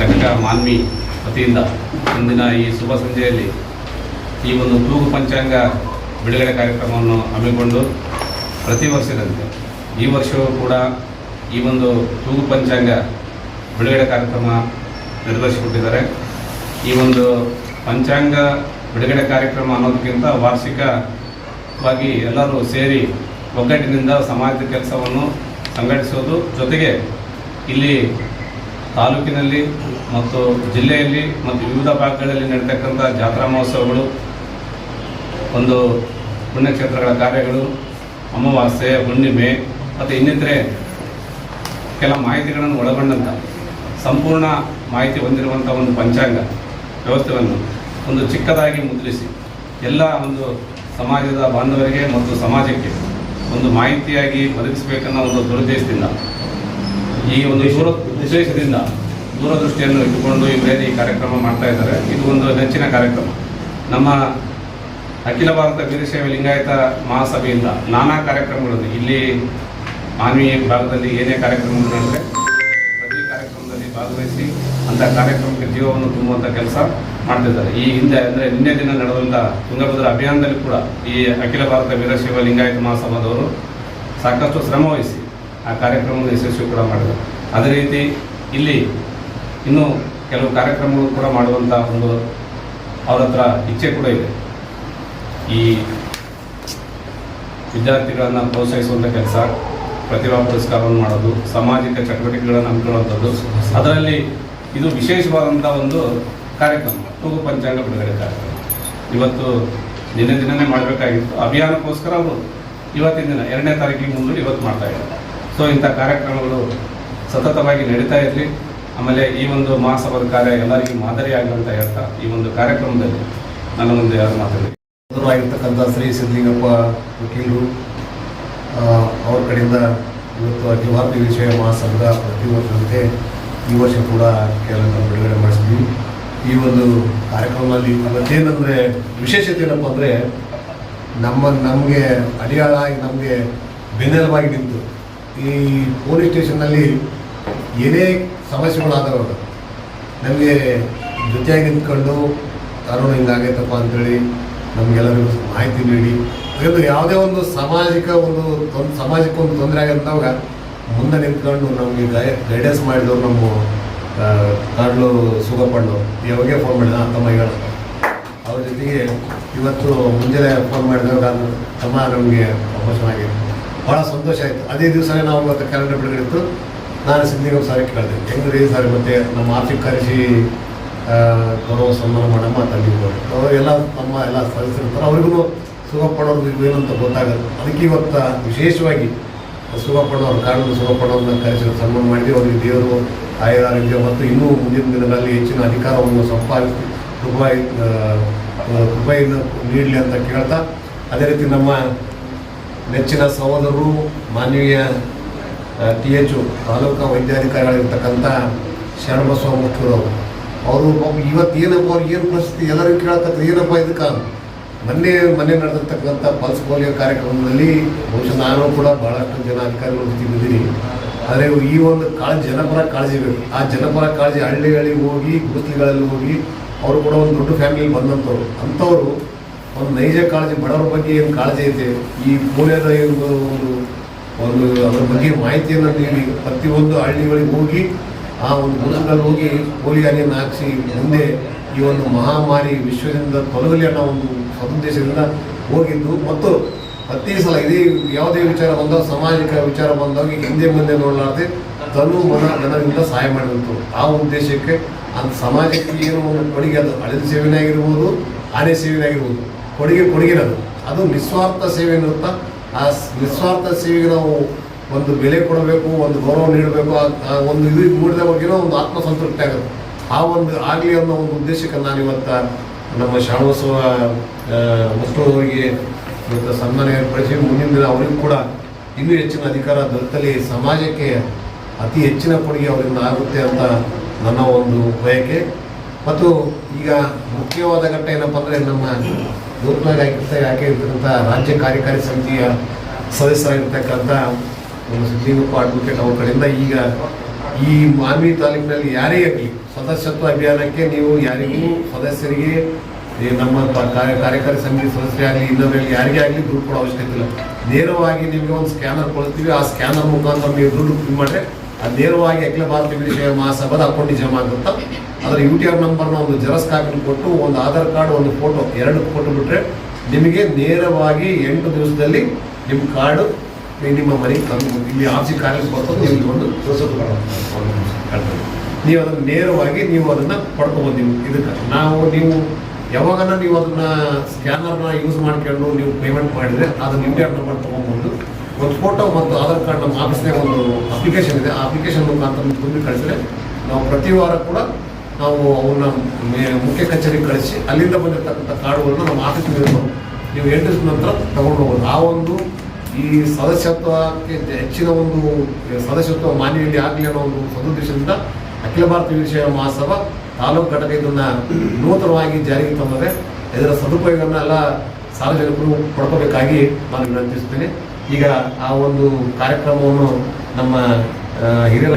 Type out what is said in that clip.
ಘಟಕ ಮಾನ್ವಿ. ವತಿಯಿಂದ ಇಂದಿನ ಈ ಶುಭ ಸಂಜೆಯಲ್ಲಿ ಈ ಒಂದು ತೂಗು ಪಂಚಾಂಗ ಬಿಡುಗಡೆ ಕಾರ್ಯಕ್ರಮವನ್ನು ಹಮ್ಮಿಕೊಂಡು ಪ್ರತಿ ವರ್ಷದಂತೆ ಈ ವರ್ಷವೂ ಕೂಡ ಈ ಒಂದು ತೂಗು ಪಂಚಾಂಗ ಬಿಡುಗಡೆ ಕಾರ್ಯಕ್ರಮ ನಿರ್ವಹಿಸಿಕೊಟ್ಟಿದ್ದಾರೆ. ಈ ಒಂದು ಪಂಚಾಂಗ ಬಿಡುಗಡೆ ಕಾರ್ಯಕ್ರಮ ಅನ್ನೋದಕ್ಕಿಂತ ವಾರ್ಷಿಕವಾಗಿ ಎಲ್ಲರೂ ಸೇರಿ ಒಗ್ಗಟ್ಟಿನಿಂದ ಸಮಾಜದ ಕೆಲಸವನ್ನು ಸಂಘಟಿಸೋದು ಜೊತೆಗೆ ಇಲ್ಲಿ ತಾಲೂಕಿನಲ್ಲಿ ಮತ್ತು ಜಿಲ್ಲೆಯಲ್ಲಿ ಮತ್ತು ವಿವಿಧ ಭಾಗಗಳಲ್ಲಿ ನಡೀತಕ್ಕಂಥ ಜಾತ್ರಾ ಮಹೋತ್ಸವಗಳು, ಒಂದು ಪುಣ್ಯಕ್ಷೇತ್ರಗಳ ಕಾರ್ಯಗಳು, ಅಮಾವಾಸ್ಯೆ, ಹುಣ್ಣಿಮೆ, ಮತ್ತು ಇನ್ನಿತರೆ ಕೆಲ ಮಾಹಿತಿಗಳನ್ನು ಒಳಗೊಂಡಂಥ ಸಂಪೂರ್ಣ ಮಾಹಿತಿ ಹೊಂದಿರುವಂಥ ಒಂದು ಪಂಚಾಂಗ ವ್ಯವಸ್ಥೆಯನ್ನು ಒಂದು ಚಿಕ್ಕದಾಗಿ ಮುದ್ರಿಸಿ ಎಲ್ಲ ಒಂದು ಸಮಾಜದ ಬಾಂಧವರಿಗೆ ಮತ್ತು ಸಮಾಜಕ್ಕೆ ಒಂದು ಮಾಹಿತಿಯಾಗಿ ಒದಗಿಸಬೇಕನ್ನೋ ಒಂದು ದುರುದ್ದೇಶದಿಂದ ಈ ಒಂದು ಉದ್ದೇಶದಿಂದ ದೂರದೃಷ್ಟಿಯನ್ನು ಇಟ್ಟುಕೊಂಡು ಇವರೇನು ಈ ಕಾರ್ಯಕ್ರಮ ಮಾಡ್ತಾ ಇದ್ದಾರೆ. ಇದು ಒಂದು ನೆಚ್ಚಿನ ಕಾರ್ಯಕ್ರಮ. ನಮ್ಮ ಅಖಿಲ ಭಾರತ ವೀರಶೈವ ಲಿಂಗಾಯತ ಮಹಾಸಭೆಯಿಂದ ನಾನಾ ಕಾರ್ಯಕ್ರಮಗಳನ್ನು, ಇಲ್ಲಿ ಮಾನವೀಯ ಭಾಗದಲ್ಲಿ ಏನೇ ಕಾರ್ಯಕ್ರಮಗಳು ಅಂದರೆ ಪ್ರತಿ ಕಾರ್ಯಕ್ರಮದಲ್ಲಿ ಭಾಗವಹಿಸಿ ಅಂಥ ಕಾರ್ಯಕ್ರಮಕ್ಕೆ ಜೀವವನ್ನು ತುಂಬುವಂಥ ಕೆಲಸ ಮಾಡ್ತಿದ್ದಾರೆ. ಈ ಹಿಂದೆ ಅಂದರೆ ನಿನ್ನೆ ದಿನ ನಡೆದಂಥ ತುಂಗಭದ್ರ ಅಭಿಯಾನದಲ್ಲಿ ಕೂಡ ಈ ಅಖಿಲ ಭಾರತ ವೀರಶೈವ ಲಿಂಗಾಯತ ಮಹಾಸಭಾದವರು ಸಾಕಷ್ಟು ಶ್ರಮವಹಿಸಿ ಆ ಕಾರ್ಯಕ್ರಮವನ್ನು ಯಶಸ್ವಿ ಕೂಡ ಮಾಡಿದರು. ಅದೇ ರೀತಿ ಇಲ್ಲಿ ಇನ್ನೂ ಕೆಲವು ಕಾರ್ಯಕ್ರಮಗಳು ಕೂಡ ಮಾಡುವಂಥ ಒಂದು ಅವರ ಹತ್ರ ಇಚ್ಛೆ ಕೂಡ ಇದೆ. ಈ ವಿದ್ಯಾರ್ಥಿಗಳನ್ನು ಪ್ರೋತ್ಸಾಹಿಸುವಂಥ ಕೆಲಸ, ಪ್ರತಿಭಾ ಪುರಸ್ಕಾರವನ್ನು ಮಾಡೋದು, ಸಾಮಾಜಿಕ ಚಟುವಟಿಕೆಗಳನ್ನು ಹಮ್ಮಿಕೊಳ್ಳುವಂಥದ್ದು, ಅದರಲ್ಲಿ ಇದು ವಿಶೇಷವಾದಂಥ ಒಂದು ಕಾರ್ಯಕ್ರಮ. ತೂಗು ಪಂಚಾಂಗ ಬಿಡುಗಡೆ ಕಾರ್ಯಕ್ರಮ. ಇವತ್ತು ದಿನ ದಿನನೇ ಮಾಡಬೇಕಾಗಿತ್ತು. ಅಭಿಯಾನಕ್ಕೋಸ್ಕರ ಅವರು ಇವತ್ತಿನ ದಿನ, ಎರಡನೇ ತಾರೀಕಿಗೆ ಮುಂದೂಡಿ ಇವತ್ತು ಮಾಡ್ತಾ ಇದ್ದಾರೆ. ಸೊ ಇಂಥ ಕಾರ್ಯಕ್ರಮಗಳು ಸತತವಾಗಿ ನಡೀತಾ ಇರಲಿ. ಆಮೇಲೆ ಈ ಒಂದು ಮಹಾಸಭಾದ ಕಾರ್ಯ ಎಲ್ಲರಿಗೂ ಮಾದರಿಯಾಗಲಿ ಅಂತ ಹೇಳ್ತಾ ಈ ಒಂದು ಕಾರ್ಯಕ್ರಮದಲ್ಲಿ ನನ್ನ ಮುಂದೆ ಯಾರು ಮಾತಾಡಿ ಆಗಿರ್ತಕ್ಕಂಥ ಶ್ರೀ ಸಿದ್ಧಲಿಂಗಪ್ಪ ವಕೀಲರು ಅವ್ರ ಕಡೆಯಿಂದ ಇವತ್ತು ಅಖಿಲ ವಿಷಯ ಮಹಾಸಂಘ ಪ್ರತಿ ವರ್ಷದಂತೆ ಈ ವರ್ಷ ಕೂಡ ಕೆಲವನ್ನು ಬಿಡುಗಡೆ ಮಾಡಿಸಿದ್ವಿ. ಈ ಒಂದು ಕಾರ್ಯಕ್ರಮದಲ್ಲಿ ಇವತ್ತೇನೆಂದರೆ ವಿಶೇಷತೆ ಏನಪ್ಪ ಅಂದರೆ ನಮ್ಮ, ನಮಗೆ ಅಡಿಯಾಳಾಗಿ ನಮಗೆ ಬೆನ್ನೆಲುಬಾಗಿ ನಿಂತು ಈ ಪೊಲೀಸ್ ಸ್ಟೇಷನ್ನಲ್ಲಿ ಏನೇ ಸಮಸ್ಯೆಗಳಾದವಾಗ ನಮಗೆ ಜೊತೆಯಾಗಿ ನಿಂತ್ಕೊಂಡು ಕಾನೂನು ಹಿಂಗಾಗೈತಪ್ಪ ಅಂತೇಳಿ ನಮಗೆಲ್ಲರಿಗೂ ಮಾಹಿತಿ ನೀಡಿ. ಇದು ಯಾವುದೇ ಒಂದು ಸಾಮಾಜಿಕ ಒಂದು ತೊಂದ್ ಸಮಾಜಕ್ಕೆ ಒಂದು ತೊಂದರೆ ಆಗಿರ್ತಾವಾಗ ಮುಂದೆ ನಿಂತ್ಕೊಂಡು ನಮಗೆ ಗೈಡೆನ್ಸ್ ಮಾಡಿದವರು ನಮ್ಮ ಕಾಡ್ಲು ಸುಗಪ್ಪಣ್ಣು. ಯಾವಾಗೇ ಫೋನ್ ಮಾಡಿದ ತಮ್ಮ ಹೇಳ. ಅವ್ರ ಜೊತೆಗೆ ಇವತ್ತು ಮುಂಜಾನೆ ಫೋನ್ ಮಾಡಿದಾಗ ತಮ್ಮ ನಮಗೆ ಪ್ರಮೋಷನ್ ಆಗಿದೆ ಭಾಳ ಸಂತೋಷ ಆಯಿತು. ಅದೇ ದಿವಸನೇ ನಾವು ಇವತ್ತು ಕ್ಯಾಲೆಂಡರ್ ಬಿಡುಗಡೆ ಇತ್ತು. ನಾನು ಸಿದ್ಧಿಗೌಡ ಸಾರಿ ಕೇಳಿದೆ. ಹೆಂಗ್ರಿ ಸರ್ ಮತ್ತೆ ನಮ್ಮ ಆರ್ಥಿಕ ಕರೆಸಿ ಗೌರವ ಸನ್ಮಾನ ಮಾಡಮ್ಮ ತಂದಿದ್ದು ಅವರು ಎಲ್ಲ ನಮ್ಮ ಎಲ್ಲ ಸದಸ್ಯರಿರ್ತಾರೆ ಅವರಿಗೂ ಏನು ಅಂತ ಗೊತ್ತಾಗುತ್ತೆ ಅದಕ್ಕೆ ಇವತ್ತು ವಿಶೇಷವಾಗಿ ಸುಗಪ್ಪಣ್ಣವ್ರು ಕಾನೂನು ಪಡೋರನ್ನ ಕರೆಸಿ ಸನ್ಮಾನ ಮಾಡಿದ್ವಿ. ಅವರಿಗೆ ದೇವರು ಆಯುರಾರೋಗ್ಯ ಮತ್ತು ಇನ್ನೂ ಮುಂದಿನ ದಿನಗಳಲ್ಲಿ ಹೆಚ್ಚಿನ ಅಧಿಕಾರವನ್ನು ಸಂಪಾದಿಸಿ ರೂಪಾಯಿ ರೂಪಾಯಿನ ನೀಡಲಿ ಅಂತ ಕೇಳ್ತಾ, ಅದೇ ರೀತಿ ನಮ್ಮ ನೆಚ್ಚಿನ ಸಹೋದರರು ಮಾನವೀಯ ಟಿ ಎಚ್ ತಾಲೂಕಾ ವೈದ್ಯಾಧಿಕಾರಿಗಳಿರ್ತಕ್ಕಂಥ ಶರಣಬಸವ ಮುಖ್ಯರವರು ಅವರು ಇವತ್ತು ಏನಪ್ಪ ಅವ್ರಿಗೆ ಏನು ಪರಿಸ್ಥಿತಿ? ಎಲ್ಲರಿಗೂ ಕೇಳತಕ್ಕ ಏನಪ್ಪ ಇದಕ್ಕೆ? ಮೊನ್ನೆ ಮೊನ್ನೆ ನಡೆದಿರ್ತಕ್ಕಂಥ ಪಲ್ಸ್ ಪೋಲಿಯೋ ಕಾರ್ಯಕ್ರಮದಲ್ಲಿ ಬಹುಶಃ ನಾನು ಕೂಡ ಭಾಳಷ್ಟು ಜನ ಅಧಿಕಾರಿಗಳು ಜೊತೆ ಆದರೆ ಈ ಒಂದು ಕಾಳಜಿ ಜನಪರ ಕಾಳಜಿ ಬೇಕು. ಆ ಜನಪರ ಕಾಳಜಿ ಹಳ್ಳಿಗಳಿಗೆ ಹೋಗಿ, ಗುಡಿಸಲುಗಳಲ್ಲಿ ಹೋಗಿ, ಅವರು ಕೂಡ ಒಂದು ದೊಡ್ಡ ಫ್ಯಾಮಿಲಿ ಬಂದಂಥವ್ರು. ಅಂಥವ್ರು ಒಂದು ನೈಜ ಕಾಳಜಿ, ಬಡವರ ಬಗ್ಗೆ ಏನು ಕಾಳಜಿ ಐತೆ? ಈ ಪೋಲಿಯೋದ ಏನು ಒಂದು ಒಂದು ಅದರ ಬಗ್ಗೆ ಮಾಹಿತಿಯನ್ನು ನೀಡಿ, ಪ್ರತಿಯೊಂದು ಹಳ್ಳಿಗಳಿಗೆ ಹೋಗಿ ಆ ಒಂದು ಗುರುಗಳಲ್ಲಿ ಹೋಗಿ ಪೋಲಿಯಾನಿಯನ್ನು ಹಾಕಿಸಿ ಮುಂದೆ ಈ ಒಂದು ಮಹಾಮಾರಿ ವಿಶ್ವದಿಂದ ತೊಲಗಲಿ ಅನ್ನೋ ಒಂದು ಸದುದ್ದೇಶದಿಂದ ಹೋಗಿದ್ದು. ಮತ್ತು ಪ್ರತಿ ಸಲ ಇದೇ ಯಾವುದೇ ವಿಚಾರ ಬಂದಾಗ, ಸಾಮಾಜಿಕ ವಿಚಾರ ಬಂದಾಗ ಹಿಂದೆ ಮುಂದೆ ನೋಡಲಾರದೆ ತನು ಮನ ಜನರಿಂದ ಸಹಾಯ ಮಾಡಿದಂತು ಆ ಉದ್ದೇಶಕ್ಕೆ ಆ ಸಮಾಜಕ್ಕೆ ಏನು ಒಂದು ಕೊಡುಗೆ, ಅದು ಹಳೆದ ಸೇವೆನೇ ಆಗಿರ್ಬೋದು ಆನೆ ಸೇವೆನೇ ಆಗಿರ್ಬೋದು. ಕೊಡುಗೆ ಕೊಡುಗೆ ಅದು. ಅದು ನಿಸ್ವಾರ್ಥ ಸೇವೆ ಇರುತ್ತಾ ಆ ನಿಸ್ವಾರ್ಥ ಸೇವೆಗೆ ನಾವು ಒಂದು ಬೆಲೆ ಕೊಡಬೇಕು, ಒಂದು ಗೌರವ ನೀಡಬೇಕು ಒಂದು ಇದು ಮೂಡಿದ ಬಗ್ಗೆನೋ ಒಂದು ಆತ್ಮಸಂತೃಪ್ತಿ ಆಗುತ್ತೆ. ಆ ಒಂದು ಆಗಲಿ ಅನ್ನೋ ಒಂದು ಉದ್ದೇಶಕ್ಕೆ ನಾನು ಇವತ್ತ ನಮ್ಮ ಶಾಣೋತ್ಸವ ಮುಖ್ಯದವರಿಗೆ ಇವತ್ತು ಸನ್ಮಾನ ಏರ್ಪಡಿಸಿ ಮುಂದಿನ ದಿನ ಅವರಿಗೂ ಕೂಡ ಇನ್ನೂ ಹೆಚ್ಚಿನ ಅಧಿಕಾರ ದೊರೆತಲ್ಲಿ ಸಮಾಜಕ್ಕೆ ಅತಿ ಹೆಚ್ಚಿನ ಕೊಡುಗೆ ಅವರಿಂದ ಆಗುತ್ತೆ ಅಂತ ನನ್ನ ಒಂದು ಬಯಕೆ. ಮತ್ತು ಈಗ ಮುಖ್ಯವಾದ ಘಟ್ಟ ಏನಪ್ಪ ಅಂದರೆ ನಮ್ಮ ನೂತನಾಗಿ ಆಗಿರ್ತಕ್ಕಂಥ ರಾಜ್ಯ ಕಾರ್ಯಕಾರಿ ಸಮಿತಿಯ ಸದಸ್ಯರಾಗಿರ್ತಕ್ಕಂಥ ನಮ್ಮ ಸಿದ್ಲಿಂಗಪ್ಪ ಅಡ್ವೊಕೇಟ್ ಅವ್ರ ಕಡೆಯಿಂದ ಈಗ ಈ ಮಾನ್ವಿ ತಾಲೂಕಿನಲ್ಲಿ ಯಾರೇ ಆಗಲಿ ಸದಸ್ಯತ್ವ ಅಭಿಯಾನಕ್ಕೆ ನೀವು ಯಾರಿಗೂ ಸದಸ್ಯರಿಗೆ ನಮ್ಮ ಕಾರ್ಯ ಕಾರ್ಯಕಾರಿ ಸಮಿತಿ ಸದಸ್ಯರಾಗಲಿ ಇನ್ನೊಬ್ಬರಲ್ಲಿ ಯಾರಿಗೇ ಆಗಲಿ ದುಡ್ಡು ಕೊಡೋ ಅವಶ್ಯಕತೆ ಇಲ್ಲ. ನೇರವಾಗಿ ನಿಮಗೆ ಒಂದು ಸ್ಕ್ಯಾನರ್ ಕೊಡ್ತೀವಿ, ಆ ಸ್ಕ್ಯಾನರ್ ಮುಖಾಂತರ ನೀವು ದುಡ್ಡು ಮಾಡಿದ್ರೆ ನೇರವಾಗಿ ಅಖಿಲ ಭಾರತ ವಿಷಯ ಮಹಾಸಭಾದ ಅಕೌಂಟಿಗೆ ಜಮಾ ಆಗುತ್ತೆ ಅದರ ಯು ಟಿ ಆರ್ ನಂಬರ್ನ ಒಂದು ಜೆರಾಕ್ಸ್ ಕಾಪಿ ಕೊಟ್ಟು ಒಂದು ಆಧಾರ್ ಕಾರ್ಡ್, ಒಂದು ಫೋಟೋ ಎರಡು ಕೊಟ್ಟು ಬಿಟ್ರೆ ನಿಮಗೆ ನೇರವಾಗಿ ಎಂಟು ದಿವಸದಲ್ಲಿ ನಿಮ್ಮ ಕಾರ್ಡು ನಿಮ್ಮ ಮನೆಗೆ ತಂದು ಇಲ್ಲಿ ಆಫೀಸ್ ಕಾರ್ಯಕ್ಕೆ ಬರ್ತದೆ ನಿಮಗೆ ಒಂದು ಒಂದು ನೀವು ಅದನ್ನು ನೇರವಾಗಿ ನೀವು ಅದನ್ನು ಪಡ್ಕೊಬೋದು ನೀವು. ಇದಕ್ಕೆ ನಾವು ನೀವು ಯಾವಾಗನ ನೀವು ಅದನ್ನ ಸ್ಕ್ಯಾನರ್ನ ಯೂಸ್ ಮಾಡ್ಕೊಂಡು ನೀವು ಪೇಮೆಂಟ್ ಮಾಡಿದರೆ ಅದನ್ನು ಆರ್ ನಂಬರ್ ತೊಗೊಂಬೋದು ಒಂದು ಫೋಟೋ ಮತ್ತು ಆಧಾರ್ ಕಾರ್ಡ್, ನಮ್ಮ ಆಫೀಸ್ನೇ ಒಂದು ಅಪ್ಲಿಕೇಶನ್ ಇದೆ. ಆ ಅಪ್ಲಿಕೇಶನ್ ಮುಖಾಂತರ ತುಂಬಿ ಕಳಿಸಿದ್ರೆ ನಾವು ಪ್ರತಿ ವಾರ ಕೂಡ ನಾವು ಅವನ್ನ ಮುಖ್ಯ ಕಚೇರಿಗೆ ಕಳಿಸಿ ಅಲ್ಲಿಂದ ಬಂದಿರತಕ್ಕಂಥ ಕಾರ್ಡುಗಳನ್ನು ನಮ್ಮ ಆಫೀಸ್ ನೀವು ಎಂಟು ನಂತರ ತಗೊಂಡು ಹೋಗ್ಬೋದು ಆ ಒಂದು ಈ ಸದಸ್ಯತ್ವಕ್ಕೆ ಹೆಚ್ಚಿನ ಒಂದು ಸದಸ್ಯತ್ವ ಮಾನ್ಯದಲ್ಲಿ ಆಗಲಿ ಅನ್ನೋ ಒಂದು ಸದುದ್ದೇಶದಿಂದ ಅಖಿಲ ಭಾರತ ವಿಷಯ ಮಹಾಸಭಾ ತಾಲೂಕು ಘಟಕ ಇದನ್ನ ನೂತನವಾಗಿ ಜಾರಿಗೆ ತಂದರೆ ಇದರ ಸದುಪಯೋಗವನ್ನು ಎಲ್ಲ ಸಾರ್ವಜನಿಕರು ಪಡ್ಕೋಬೇಕಾಗಿ ನಾನು ವಿನಂತಿಸ್ತೇನೆ ಈಗ ಆ ಒಂದು ಕಾರ್ಯಕ್ರಮವನ್ನು ನಮ್ಮ ಹಿರಿಯ